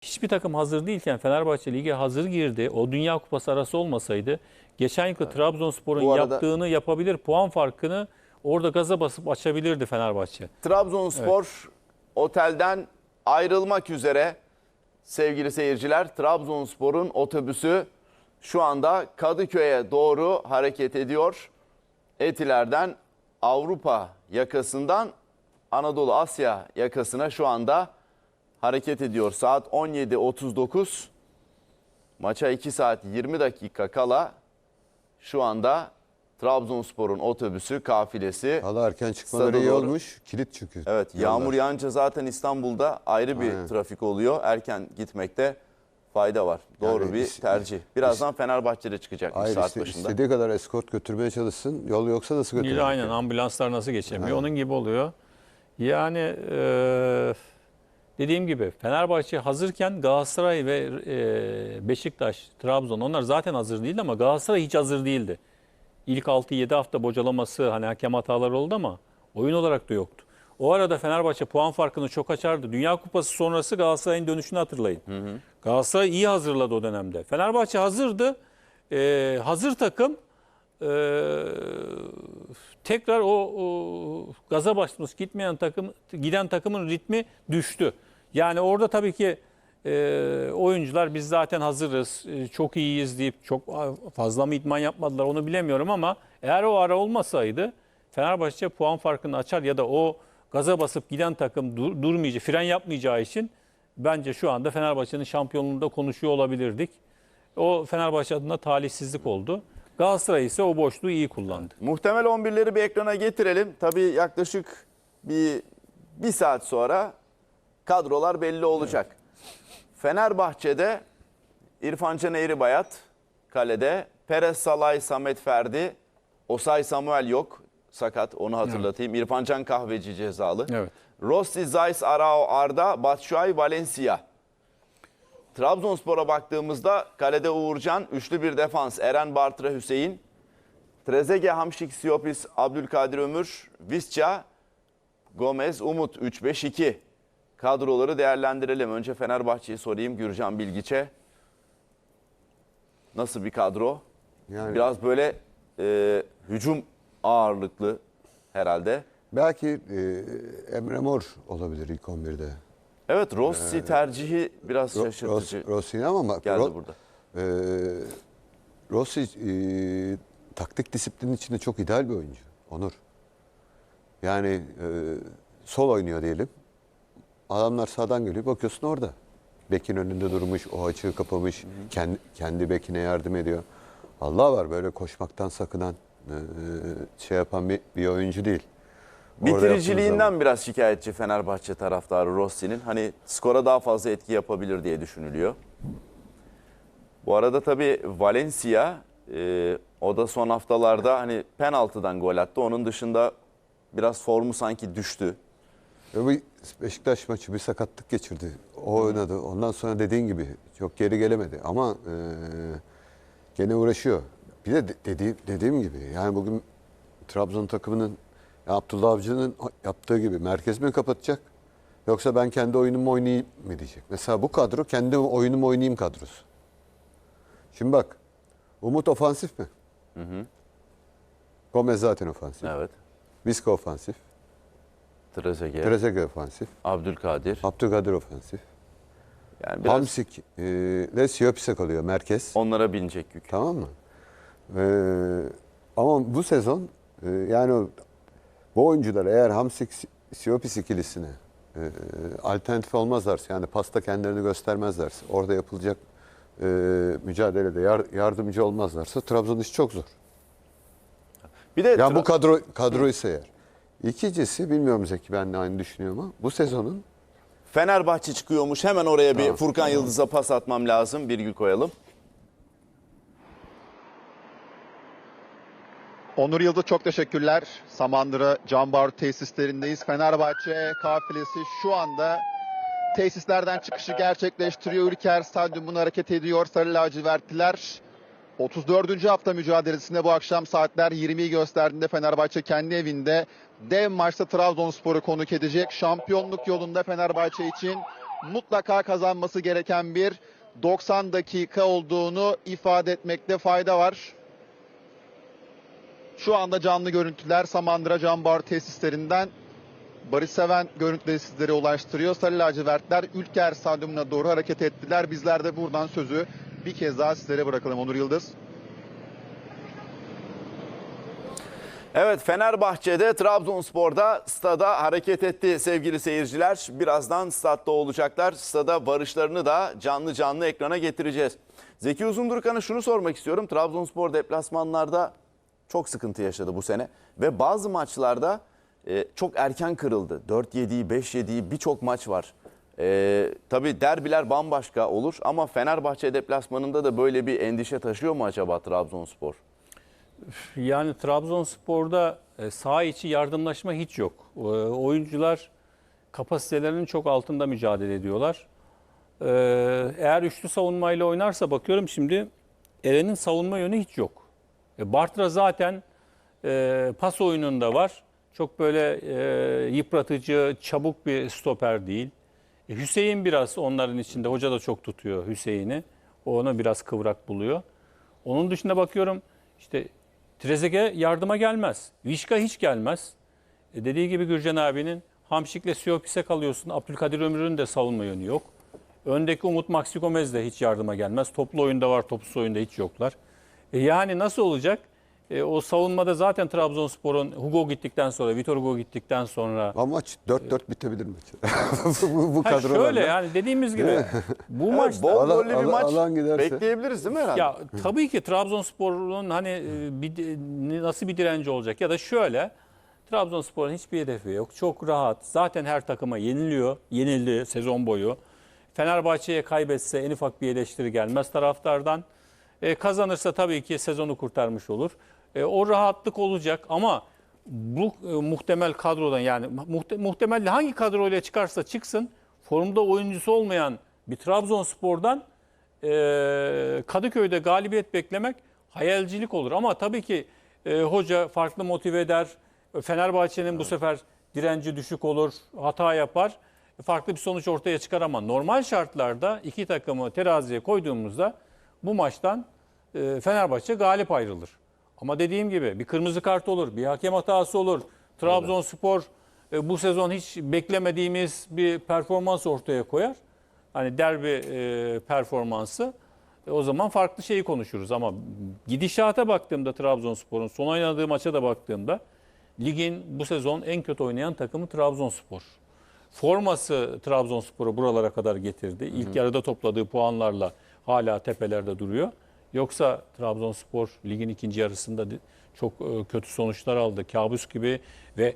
hiçbir takım hazır değilken Fenerbahçe lige hazır girdi. O Dünya Kupası arası olmasaydı geçen yılki Trabzonspor'un Bu arada- yaptığını yapabilir. Puan farkını orada gaza basıp açabilirdi Fenerbahçe. Trabzonspor otelden ayrılmak üzere sevgili seyirciler. Trabzonspor'un otobüsü şu anda Kadıköy'e doğru hareket ediyor. Etiler'den Avrupa yakasından Anadolu Asya yakasına şu anda hareket ediyor. Saat 17.39. Maça 2 saat 20 dakika kala şu anda Trabzonspor'un otobüsü kafilesi Valla erken çıkmaları iyi doğru. olmuş. Kilit çünkü. Evet Yollar. yağmur yağınca zaten İstanbul'da ayrı bir Aynen. trafik oluyor. Erken gitmekte fayda var. Doğru Yani bir is- tercih. Birazdan Fenerbahçe'de çıkacakmış Hayır saat iste- başında. istediği kadar eskort götürmeye çalışsın. Yol yoksa nasıl? Değil, aynen ambulanslar nasıl geçemiyor onun gibi oluyor. Yani e, dediğim gibi Fenerbahçe hazırken Galatasaray ve e, Beşiktaş, Trabzon onlar zaten hazır değildi ama Galatasaray hiç hazır değildi. İlk 6-7 hafta bocalaması hani hakem hataları oldu ama oyun olarak da yoktu. O arada Fenerbahçe puan farkını çok açardı. Dünya Kupası sonrası Galatasaray'ın dönüşünü hatırlayın. Galatasaray iyi hazırladı o dönemde. Fenerbahçe hazırdı. E, hazır takım e, tekrar o, o gaza basmış gitmeyen takım giden takımın ritmi düştü. Yani orada tabii ki e, oyuncular biz zaten hazırız, e, çok iyiyiz deyip çok fazla mı idman yapmadılar onu bilemiyorum ama eğer o ara olmasaydı Fenerbahçe puan farkını açar ya da o gaza basıp giden takım dur, durmayacağı, fren yapmayacağı için bence şu anda Fenerbahçe'nin şampiyonluğunda konuşuyor olabilirdik. O Fenerbahçe adına talihsizlik oldu. Galatasaray ise o boşluğu iyi kullandı. Muhtemel 11'leri bir ekrana getirelim. Tabii yaklaşık bir, bir saat sonra kadrolar belli olacak. Fenerbahçe'de İrfan Can Eğribayat kalede. Perez Salay, Samet Ferdi, Osay Samuel yok. Sakat onu hatırlatayım. İrfan Can Kahveci cezalı. Evet. Rossi, Zayis, Arao, Arda, Batshuayi, Valencia. Trabzonspor'a baktığımızda kalede Uğurcan, üçlü bir defans. Eren Bartra, Hüseyin. Trezege, Hamşik, Siopis, Abdülkadir Ömür, Visca, Gomez, Umut 3-5-2. Kadroları değerlendirelim. Önce Fenerbahçe'yi sorayım Gürcan Bilgiç'e. Nasıl bir kadro? Yani Biraz böyle e, hücum ağırlıklı herhalde. Belki e, Emre Mor olabilir ilk 11'de. Evet Rossi tercihi biraz Ro- şaşırtıcı Ros- Rossi'ni ama bak geldi Ro- burada. e, Rossi e, taktik disiplinin içinde çok ideal bir oyuncu. Onur. Yani e, sol oynuyor diyelim. Adamlar sağdan geliyor. Bakıyorsun orada. Bekin önünde durmuş, o açığı kapamış. Kendi, kendi bekine yardım ediyor. Allah var böyle koşmaktan sakınan, e, şey yapan bir, bir oyuncu değil. Bitiriciliğinden biraz şikayetçi Fenerbahçe taraftarı Rossi'nin. Hani skora daha fazla etki yapabilir diye düşünülüyor. Bu arada tabii Valencia e, o da son haftalarda hani penaltıdan gol attı. Onun dışında biraz formu sanki düştü. Ve bu Beşiktaş maçı bir sakatlık geçirdi. O oynadı. Ondan sonra dediğin gibi çok geri gelemedi. Ama e, gene uğraşıyor. Bir de de- dediğim, dediğim gibi yani bugün Trabzon takımının Abdullah Avcı'nın yaptığı gibi merkez mi kapatacak? Yoksa ben kendi oyunumu oynayayım mı diyecek. Mesela bu kadro kendi oyunumu oynayayım kadrosu. Şimdi bak Umut ofansif mi? Gomez zaten ofansif. Evet. Viska ofansif. Trezeguet, Trezeguet ofansif. Abdülkadir. Abdülkadir ofansif. Yani biraz Hamsik e, ile Siyopis'e kalıyor merkez. onlara binecek yük. Tamam mı? E, ama bu sezon e, yani bu oyuncular eğer Hamsik Siyopis ikilisine e, alternatif olmazlarsa yani pasta kendilerini göstermezlerse orada yapılacak e, mücadelede yar- yardımcı olmazlarsa Trabzon iş çok zor. Bir de Ya bu kadro kadroysa eğer. İkincisi bilmiyorum Zeki ben de aynı düşünüyorum ama bu sezonun Fenerbahçe çıkıyormuş. Hemen oraya bir Furkan Yıldız'a pas atmam lazım. Virgül koyalım. Onur Yıldız çok teşekkürler. Samandıra Cambar tesislerindeyiz. Fenerbahçe kafilesi şu anda tesislerden çıkışı gerçekleştiriyor. Ülker Stadyumuna hareket ediyor. Sarı lacivertliler 34. hafta mücadelesinde bu akşam saatler 20'yi gösterdiğinde Fenerbahçe kendi evinde dev maçta Trabzonspor'u konuk edecek. Şampiyonluk yolunda Fenerbahçe için mutlaka kazanması gereken bir 90 dakika olduğunu ifade etmekte fayda var. Şu anda canlı görüntüler Samandıra Canbar tesislerinden Barış Seven görüntüleri sizlere ulaştırıyor. Sarı lacivertler Ülker Stadyumuna doğru hareket ettiler. Bizler de buradan sözü bir kez daha sizlere bırakalım Onur Yıldız. Evet Fenerbahçe'de Trabzonspor'da stada hareket etti sevgili seyirciler. Birazdan statta olacaklar. Stada varışlarını da canlı canlı ekrana getireceğiz. Zeki Uzundurkan'a şunu sormak istiyorum. Trabzonspor deplasmanlarda çok sıkıntı yaşadı bu sene. Ve bazı maçlarda e, çok erken kırıldı. 4-7'yi 5-7'yi birçok maç var. E, tabii derbiler bambaşka olur ama Fenerbahçe deplasmanında da böyle bir endişe taşıyor mu acaba Trabzonspor? Yani Trabzonspor'da e, saha içi yardımlaşma hiç yok. E, Oyuncular kapasitelerinin çok altında mücadele ediyorlar. E, Eğer üçlü savunmayla oynarsa bakıyorum şimdi Eren'in savunma yönü hiç yok. Bartra zaten pas oyununda var. Çok böyle yıpratıcı, çabuk bir stoper değil. E, Hüseyin biraz onların içinde. Hoca da çok tutuyor Hüseyin'i. O onu biraz kıvrak buluyor. Onun dışında bakıyorum işte Trezeguet yardıma gelmez. Vişka hiç gelmez. E dediği gibi Gürcan abinin Hamşik'le Siyopis'e kalıyorsun. Abdülkadir Ömür'ün de savunma yönü yok. Öndeki Umut Maxi Gomez de hiç yardıma gelmez. Toplu oyunda var, topsuz oyunda hiç yoklar. E yani nasıl olacak? E o savunmada zaten Trabzonspor'un Hugo gittikten sonra, Vitor Hugo gittikten sonra Ama maç 4-4 bitebilir maç. bu bu Ha kadrolarla. şöyle yani dediğimiz gibi bu Evet, maçta bol Alan- gollü bir alan- maç alan giderse. bekleyebiliriz değil mi herhalde? Ya tabii ki Trabzonspor'un hani e, bir, nasıl bir direnci olacak ya da şöyle Trabzonspor'un hiçbir hedefi yok. Çok rahat. Zaten her takıma yeniliyor. Yenildi sezon boyu. Fenerbahçe'ye kaybetse en ufak bir eleştiri gelmez taraftardan. E, kazanırsa tabii ki sezonu kurtarmış olur. E, o rahatlık olacak ama bu e, muhtemel kadrodan yani muhte, muhtemel hangi kadroyla çıkarsa çıksın formda oyuncusu olmayan bir Trabzonspor'dan e, Kadıköy'de galibiyet beklemek hayalcilik olur. Ama tabii ki e, hoca farklı motive eder. Fenerbahçe'nin bu sefer direnci düşük olur, hata yapar. Farklı bir sonuç ortaya çıkar ama normal şartlarda iki takımı teraziye koyduğumuzda bu maçtan e, Fenerbahçe galip ayrılır. Ama dediğim gibi bir kırmızı kart olur, bir hakem hatası olur. Trabzonspor e, bu sezon hiç beklemediğimiz bir performans ortaya koyar. Hani derbi e, performansı. E, o zaman farklı şeyi konuşuruz ama gidişata baktığımda Trabzonspor'un son oynadığı maça da baktığımda ligin bu sezon en kötü oynayan takımı Trabzonspor. Forması Trabzonspor'u buralara kadar getirdi. İlk yarıda topladığı puanlarla hala tepelerde duruyor. Yoksa Trabzonspor ligin ikinci yarısında çok e, kötü sonuçlar aldı. Kabus gibi ve